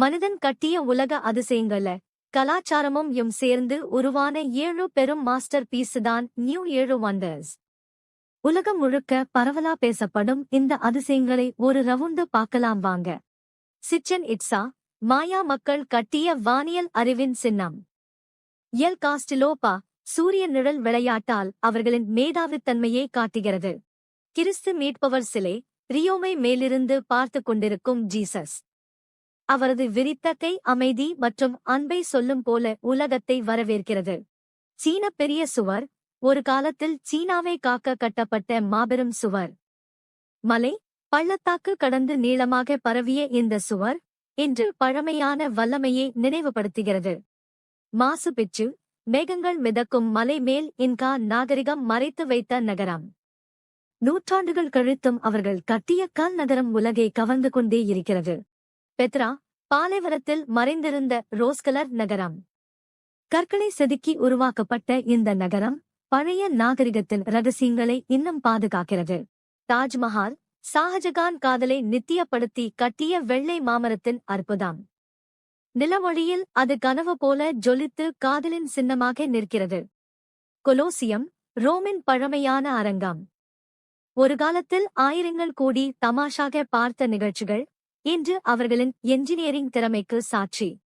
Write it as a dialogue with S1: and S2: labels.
S1: மனிதன் கட்டிய உலக அதிசயங்கள. கலாச்சாரமும் யும் சேர்ந்து உருவான ஏழு பெரும் மாஸ்டர் பீஸுதான் நியூ ஏழு வண்டர்ஸ். உலகம் முழுக்க பரவலா பேசப்படும் இந்த அதிசயங்களை ஒரு ரவுண்டு பார்க்கலாம் வாங்க. சிச்சன் இட்ஸா மாயா மக்கள் கட்டிய வானியல் அறிவின் சின்னம். எல் காஸ்டிலோபா சூரிய நிழல் விளையாட்டால் அவர்களின் மேதாவித்தன்மையை காட்டுகிறது. கிறிஸ்து மீட்பவர் சிலை ரியோமை மேலிருந்து பார்த்து கொண்டிருக்கும் ஜீசஸ். அவரது விரித்த கை அமைதி மற்றும் அன்பை சொல்லும் போல உலகத்தை வரவேற்கிறது. சீன பெரிய சுவர் ஒரு காலத்தில் சீனாவை காக்க கட்டப்பட்ட மாபெரும் சுவர். மலை பள்ளத்தாக்கு கடந்து நீளமாக பரவிய இந்த சுவர் இன்று பழமையான வல்லமையை நினைவுபடுத்துகிறது. மாசு பிச்சு மேகங்கள் மிதக்கும் மலை மேல் இன்கா நாகரிகம் மறைத்து வைத்த நகரம். நூற்றாண்டுகள் கழித்தும் அவர்கள் கட்டிய கல் நகரம் உலகை கவர்ந்து கொண்டே இருக்கிறது. பெத்ரா பாலைவரத்தில் மறைந்திருந்த ரோஸ்கலர் நகரம். கற்களை செதுக்கி உருவாக்கப்பட்ட இந்த நகரம் பழைய நாகரிகத்தின் ரகசியங்களை இன்னும் பாதுகாக்கிறது. தாஜ்மஹால் ஷாஹஜகான் காதலை நித்தியப்படுத்தி கட்டிய வெள்ளை மாமரத்தின் அற்புதம். நிலவொழியில் அது கனவு போல ஜொலித்து காதலின் சின்னமாக நிற்கிறது. கொலோசியம் ரோமின் பழமையான அரங்கம். ஒரு காலத்தில் ஆயிரங்கள் கூடி தமாஷாக பார்த்த நிகழ்ச்சிகள் இன்று அவர்களின் என்ஜினியரிங் திறமைக்கு சாட்சி.